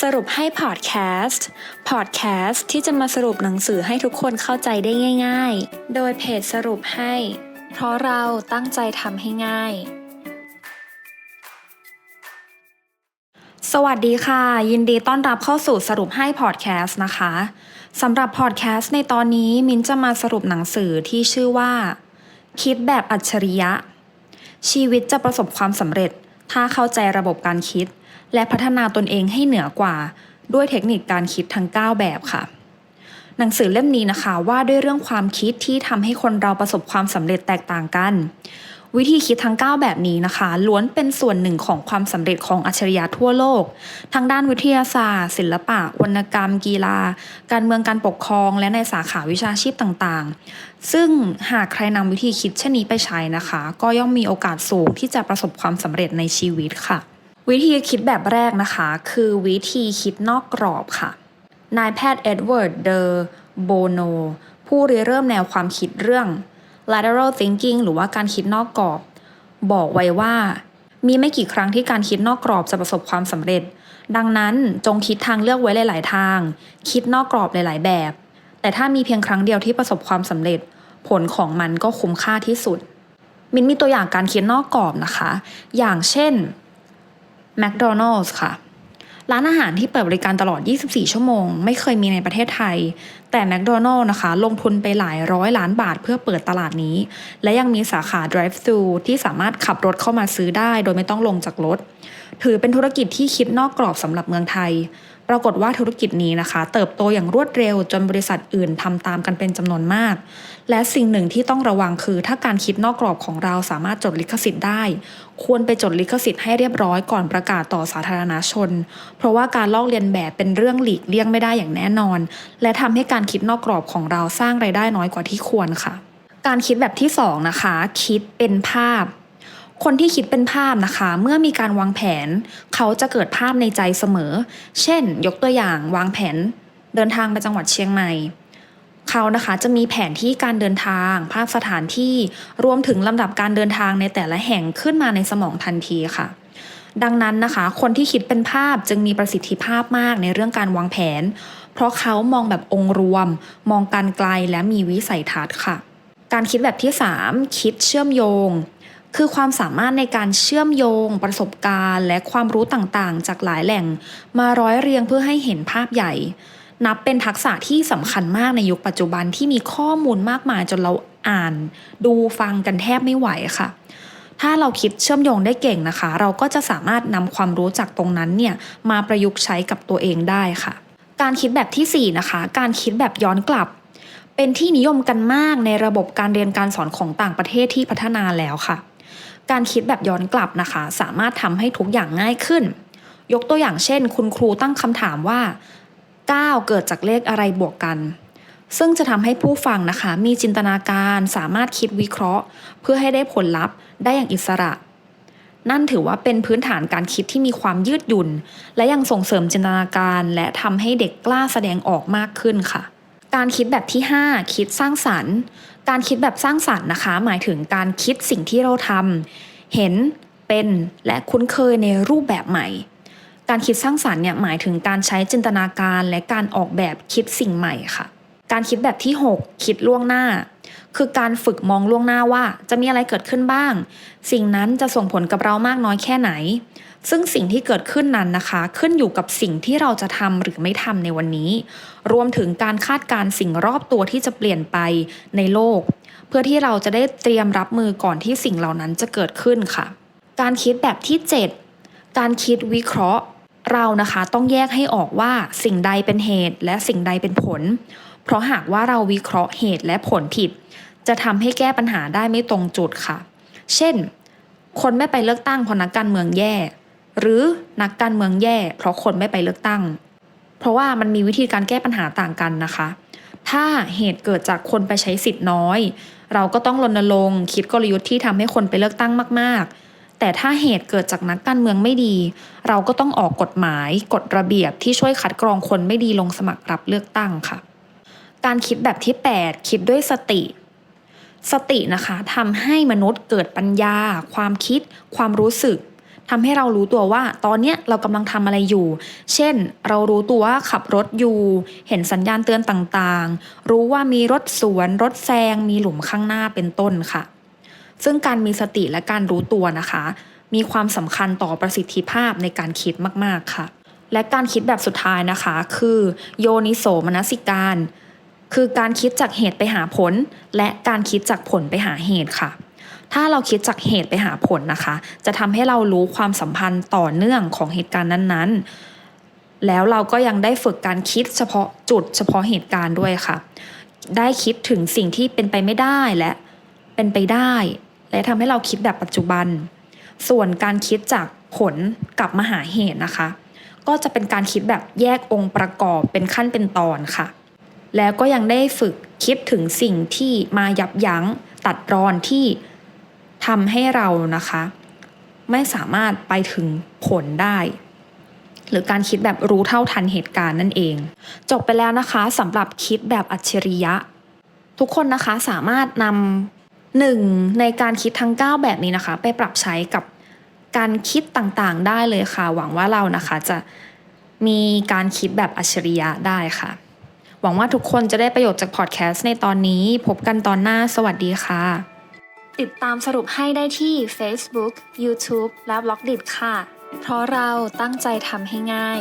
สรุปให้พอดแคสต์ พอดแคสต์ที่จะมาสรุปหนังสือให้ทุกคนเข้าใจได้ง่าย ๆ โดยเพจสรุปให้ เพราะเราตั้งใจทำให้ง่าย สวัสดีค่ะ ยินดีต้อนรับเข้าสู่สรุปให้พอดแคสต์นะคะสำหรับพอดแคสต์ในตอนนี้มินจะมาสรุปหนังสือที่ชื่อว่า คิดแบบอัจฉริยะ ชีวิตจะประสบความสำเร็จ ถ้าเข้าใจระบบการคิด และพัฒนาตนเองให้เหนือกว่า ด้วยเทคนิคการคิดทั้ง 9 แบบค่ะ หนังสือเล่มนี้นะคะว่าด้วยเรื่องความคิดที่ทำให้คนเราประสบความสำเร็จแตกต่างกัน วิธีคิดทั้ง 9 แบบนี้นะคะ ล้วนเป็นส่วนหนึ่งของความสำเร็จของอัจฉริยะทั่วโลก ทั้งด้านวิทยาศาสตร์ ศิลปะ วรรณกรรม กีฬา การเมืองการปกครอง และในสาขาวิชาชีพต่างๆ ซึ่งหากใครนำวิธีคิดเช่นนี้ไปใช้นะคะ ก็ย่อมมีโอกาสสูงที่จะประสบความสำเร็จในชีวิตค่ะ วิธีคิดแบบแรกนะคะ คือวิธีคิดนอกกรอบค่ะ นายแพทย์เอ็ดเวิร์ดเดอโบโนผู้ริเริ่มแนวความคิดเรื่อง lateral thinking หรือว่าการคิดนอกกรอบ บอกไว้ว่า มีไม่กี่ครั้งที่การคิดนอกกรอบจะประสบความสำเร็จ ดังนั้นจงคิดทางเลือกไว้หลาย ๆ ทาง คิดนอกกรอบหลาย ๆ แบบ แต่ถ้ามีเพียงครั้งเดียวที่ประสบความสำเร็จ ผลของมันก็คุ้มค่าที่สุด มินมีตัวอย่างการคิดนอกกรอบนะคะ อย่างเช่น McDonald's ค่ะ ร้านอาหารที่เปิดบริการตลอด 24 ชั่วโมง ไม่เคยมีในประเทศไทย แต่ McDonald's นะคะ ลงทุนไปหลายร้อยล้านบาทเพื่อเปิดตลาดนี้ และยังมีสาขา drive-thru ที่สามารถขับรถเข้ามาซื้อได้ โดยไม่ต้องลงจากรถ ถือเป็นธุรกิจที่คิดนอกกรอบสำหรับเมืองไทย ปรากฏว่าธุรกิจนี้นะคะ เติบโตอย่างรวดเร็วจนบริษัทอื่นทำตามกันเป็นจำนวนมาก และสิ่งหนึ่งที่ต้องระวังคือ ถ้าการคิดนอกกรอบของเราสามารถจดลิขสิทธิ์ได้ ควรไปจดลิขสิทธิ์ให้เรียบร้อยก่อนประกาศต่อสาธารณชน เพราะว่าการลอกเลียนแบบเป็นเรื่องหลีกเลี่ยงไม่ได้อย่างแน่นอน และทำให้การคิดนอกกรอบของเราสร้างไรายได้น้อยกว่าที่ควรค่ะ การคิดแบบที่สองนะคะคิดเป็นภาพ คนที่คิดเป็นภาพนะคะ เมื่อมีการวางแผน เขาจะเกิดภาพในใจเสมอ เช่น ยกตัวอย่างวางแผน เดินทางไปจังหวัดเชียงใหม่เขานะคะจะมีแผนที่การเดินทาง ภาพสถานที่รวมถึงลำดับการเดินทางในแต่ละแห่งขึ้นมาในสมองทันทีค่ะ ดังนั้นนะคะ คนที่คิดเป็นภาพจึงมีประสิทธิภาพมากในเรื่องการวางแผน เพราะเขามองแบบองค์รวม มองการไกลและมีวิสัยทัศน์ค่ะ การคิดแบบที่ 3 คิดเชื่อมโยง คือความสามารถในการเชื่อมโยง ประสบการณ์ และความรู้ต่างๆ จากหลายแหล่ง มาร้อยเรียงเพื่อให้เห็นภาพใหญ่ นับเป็นทักษะที่สำคัญมากในยุคปัจจุบันที่มีข้อมูลมากมายจนเราอ่าน ดูฟังกันแทบไม่ไหวค่ะ ถ้าเราคิดเชื่อมโยงได้เก่งนะคะ เราก็จะสามารถนำความรู้จากตรงนั้นเนี่ยมาประยุกต์ใช้กับตัวเองได้ค่ะ การคิดแบบที่ 4 นะคะ การคิดแบบย้อนกลับเป็นที่นิยมกันมากในระบบการเรียนการสอนของต่างประเทศที่พัฒนาแล้วค่ะ การคิดแบบย้อนกลับนะคะ สามารถทำให้ทุกอย่างง่ายขึ้น ยกตัวอย่างเช่น คุณครูตั้งคำถามว่า 9 เกิดจากเลขอะไรบวกกัน ซึ่งจะทำให้ผู้ฟังนะคะ มีจินตนาการสามารถคิดวิเคราะห์ เพื่อให้ได้ผลลัพธ์ได้อย่างอิสระ นั่นถือว่าเป็นพื้นฐานการคิดที่มีความยืดหยุ่น และยังส่งเสริมจินตนาการ และทำให้เด็กกล้าแสดงออกมากขึ้นค่ะการคิดแบบที่ 5 คิดสร้างสรรค์ การคิดแบบสร้างสรรค์นะคะ หมายถึงการคิดสิ่งที่เราทำเห็นเป็นและคุ้นเคยในรูปแบบใหม่ การคิดสร้างสรรค์เนี่ยหมายถึงการใช้จินตนาการและการออกแบบคิดสิ่งใหม่ค่ะ การคิดแบบที่ 6 คิดล่วงหน้า คือการฝึกมองล่วงหน้าว่า จะมีอะไรเกิดขึ้นบ้าง สิ่งนั้นจะส่งผลกับเรามากน้อยแค่ไหน ซึ่งสิ่งที่เกิดขึ้นนั้นนะคะ ขึ้นอยู่กับสิ่งที่เราจะทำหรือไม่ทำในวันนี้ รวมถึงการคาดการณ์สิ่งรอบตัวที่จะเปลี่ยนไปในโลก เพื่อที่เราจะได้เตรียมรับมือก่อนที่สิ่งเหล่านั้นจะเกิดขึ้นค่ะ การคิดแบบที่ 7 การคิดวิเคราะห์ เรานะคะต้องแยกให้ออกว่าสิ่งใดเป็นเหตุ และสิ่งใดเป็นผล เพราะหากว่าเราวิเคราะห์เหตุและผลผิด จะทำให้แก้ปัญหาได้ไม่ตรงจุดค่ะ เช่น คนไม่ไปเลือกตั้งเพราะนักการเมืองแย่ หรือนักการเมืองแย่ เพราะคนไม่ไปเลือกตั้ง เพราะว่ามันมีวิธีการแก้ปัญหาต่างกันนะคะ ถ้าเหตุเกิดจากคนไปใช้สิทธิ์น้อย เราก็ต้องรณรงค์คิดกลยุทธ์ที่ทำให้คนไปเลือกตั้งมาก ๆแต่ถ้าเหตุเกิดจากนักการเมืองไม่ดี เราก็ต้องออกกฎหมายกฎระเบียบที่ช่วยคัดกรองคนไม่ดีลงสมัครรับเลือกตั้งค่ะ การคิดแบบที่ 8 คิดด้วยสติ สตินะคะทำให้มนุษย์เกิดปัญญา ความคิด ความรู้สึกทำให้เรารู้ตัวว่า ตอนเนี้ยเรากำลังทำอะไรอยู่ เช่น เรารู้ตัวว่าขับรถอยู่ เห็นสัญญาณเตือนต่างๆ รู้ว่ามีรถสวน รถแซง มีหลุมข้างหน้าเป็นต้นค่ะ ซึ่งการมีสติและการรู้ตัวนะคะ มีความสำคัญต่อประสิทธิภาพในการคิดมากๆค่ะ และการคิดแบบสุดท้ายนะคะ คือ โยนิโสมนสิการ คือการคิดจากเหตุไปหาผล และการคิดจากผลไปหาเหตุค่ะ ถ้าเราคิดจากเหตุไปหาผลนะคะ จะทำให้เรารู้ความสัมพันธ์ต่อเนื่องของเหตุการณ์นั้นๆ แล้วเราก็ยังได้ฝึกการคิดเฉพาะจุดเฉพาะเหตุการณ์ด้วยค่ะ ได้คิดถึงสิ่งที่เป็นไปไม่ได้และเป็นไปได้ และทำให้เราคิดแบบปัจจุบัน ส่วนการคิดจากผลกลับมาหาเหตุนะคะ ก็จะเป็นการคิดแบบแยกองค์ประกอบเป็นขั้นเป็นตอนค่ะ แล้วก็ยังได้ฝึกคิดถึงสิ่งที่มายับยั้งตัดรอนที่ทำให้เรานะคะ ไม่สามารถไปถึงผลได้ หรือการคิดแบบรู้เท่าทันเหตุการณ์นั่นเอง จบไปแล้วนะคะสำหรับคิดแบบอัจฉริยะ ทุกคนนะคะสามารถนำหนึ่งในการคิดทั้ง 9 แบบนี้นะคะ ไปปรับใช้กับการคิดต่างๆ ได้เลยค่ะ หวังว่าเรานะคะจะมีการคิดแบบอัจฉริยะได้ค่ะ วังว่าทุกคนจะได้ประโยชน์จากพอดแคสต์ในตอนนี้ พบกันตอนหน้า สวัสดีค่ะ ติดตามสรุปให้ได้ที่ Facebook, YouTube และ b ล็อกดิค่ะ เพราะเราตั้งใจทำให้ง่าย